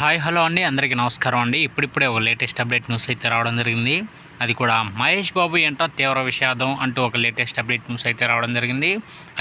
Hi hello అండి. అందరికీ నమస్కారం అండి. ఇప్పుడిప్పుడే ఒక లేటెస్ట్ అప్డేట్ న్యూస్ అయితే రావడం జరిగింది. అది కూడా మహేష్ బాబు ఎంట తీవ్ర విషాదం అంటూ ఒక లేటెస్ట్ అప్డేట్ న్యూస్ అయితే రావడం జరిగింది.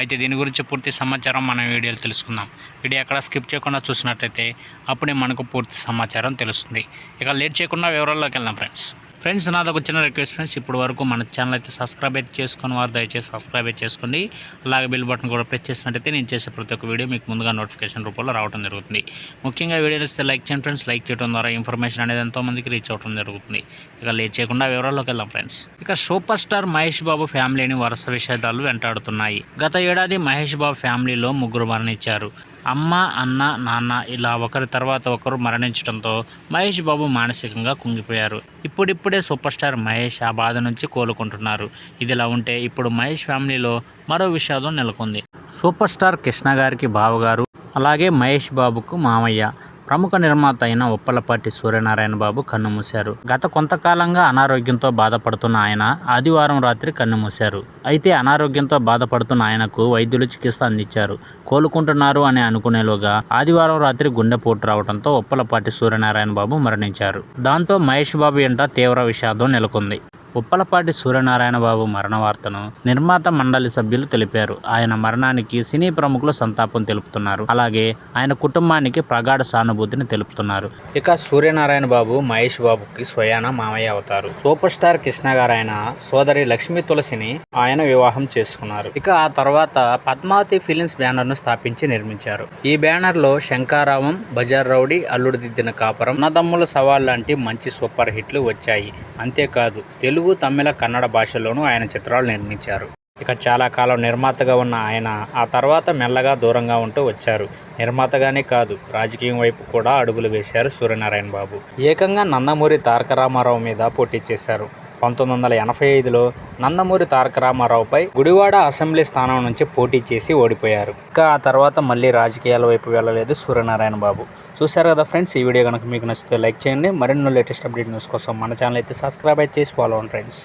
అయితే దీని గురించి పూర్తి సమాచారం మనం వీడియోలో తెలుసుకుందాం. వీడియో ఎక్కడ స్కిప్ చేయకుండా చూసినట్టయితే అప్పుడే మనకు పూర్తి సమాచారం తెలుస్తుంది. ఇక లేట్ చేయకుండా వివరాల్లోకి వెళ్దాం ఫ్రెండ్స్. ఫ్రెండ్స్ నాదొక ఒక చిన్న రిక్వెస్ట్ ఫ్రెండ్స్ ఇప్పుడు వరకు మన ఛానల్ అయితే సబ్స్క్రైబ్ అయితే చేసుకుని వారు దయచేసి సబ్స్క్రైబ్ అయితే చేసుకోండి. అలాగే బిల్ బటన్ కూడా ప్రెస్ చేసినట్టయితే నేను చేసే ప్రతి ఒక్క వీడియో మీకు ముందుగా నోటిఫికేషన్ రూపంలో రావడం జరుగుతుంది. ముఖ్యంగా వీడియో నచ్చితే లైక్ చేయండి ఫ్రెండ్స్ లైక్ చేయడం ద్వారా ఇన్ఫర్మేషన్ అనేది ఎంతోమందికి రీచ్ అవడం జరుగుతుంది. ఇక లేట్ చేయకుండా వివరాల్లోకి వెళ్దాం ఫ్రెండ్స్ ఇక సూపర్ స్టార్ మహేష్ బాబు ఫ్యామిలీని వరుస విషేదాలు వెంటాడుతున్నాయి. గత ఏడాది మహేష్ బాబు ఫ్యామిలీలో ముగ్గురు మరణించారు. అమ్మ అన్న నాన్న ఇలా ఒకరి తర్వాత ఒకరు మరణించడంతో మహేష్ బాబు మానసికంగా కుంగిపోయారు. ఇప్పుడిప్పుడే సూపర్ స్టార్ మహేష్ ఆ బాధ నుంచి కోలుకుంటున్నారు. ఇదిలా ఉంటే ఇప్పుడు మహేష్ ఫ్యామిలీలో మరో విషాదం నెలకొంది. సూపర్ స్టార్ కృష్ణ గారికి బావగారు అలాగే మహేష్ బాబుకు మామయ్య. ప్రముఖ నిర్మాత అయిన ఉప్పలపాటి సూర్యనారాయణ బాబు కన్నుమూశారు గత కొంతకాలంగా అనారోగ్యంతో బాధపడుతున్న ఆయన ఆదివారం రాత్రి కన్నుమూశారు అయితే అనారోగ్యంతో బాధపడుతున్న ఆయనకు వైద్యులు చికిత్స అందించారు. కోలుకుంటున్నారు అని అనుకునేలోగా ఆదివారం రాత్రి గుండెపోటు రావడంతో ఉప్పలపాటి సూర్యనారాయణ బాబు మరణించారు. దాంతో మహేష్ బాబు ఎంట తీవ్ర విషాదం నెలకొంది. ఉప్పలపాటి సూర్యనారాయణ బాబు మరణ వార్తను నిర్మాత మండలి సభ్యులు తెలిపారు. ఆయన మరణానికి సినీ ప్రముఖులు సంతాపం తెలుపుతున్నారు. అలాగే ఆయన కుటుంబానికి ప్రగాఢ సానుభూతిని తెలుపుతున్నారు. ఇక సూర్యనారాయణ బాబు మహేష్ బాబుకి స్వయాన మామయ్య అవుతారు. సూపర్ స్టార్ కృష్ణ గారు ఆయన సోదరి లక్ష్మీ తులసిని ఆయన వివాహం చేసుకున్నారు. ఇక ఆ తర్వాత పద్మావతి ఫిలిమ్స్ బ్యానర్ను స్థాపించి నిర్మించారు. ఈ బ్యానర్లో శంకారావం బజార్ రౌడీ అల్లుడు దిద్దిన కాపురం అన్నదమ్ముల సవాల్ లాంటి మంచి సూపర్ హిట్లు వచ్చాయి. అంతేకాదు తెలుగు తమిళ కన్నడ భాషల్లోనూ ఆయన చిత్రాలు నిర్మించారు. ఇక చాలా కాలం నిర్మాతగా ఉన్న ఆయన ఆ తర్వాత మెల్లగా దూరంగా ఉంటూ వచ్చారు. నిర్మాతగానే కాదు రాజకీయం వైపు కూడా అడుగులు వేశారు సూర్యనారాయణ బాబు. ఏకంగా నందమూరి తారక రామారావు మీద పోటీ చేశారు. పంతొమ్మిది వందల ఎనభై ఐదులో నందమూరి తారక రామారావుపై గుడివాడ అసెంబ్లీ స్థానం నుంచి పోటీ చేసి ఓడిపోయారు. ఇంకా ఆ తర్వాత మళ్ళీ రాజకీయాల వైపు వెళ్ళలేదు సూర్యనారాయణ బాబు. చూశారు కదా ఫ్రెండ్స్ ఈ వీడియో కనుక మీకు నచ్చితే లైక్ చేయండి. మరిన్నో లేటెస్ట్ అప్డేట్ న్యూస్ కోసం మన ఛానల్ అయితే సబ్స్క్రైబ్ అయితే చేసి ఫాలో అవ్వండి ఫ్రెండ్స్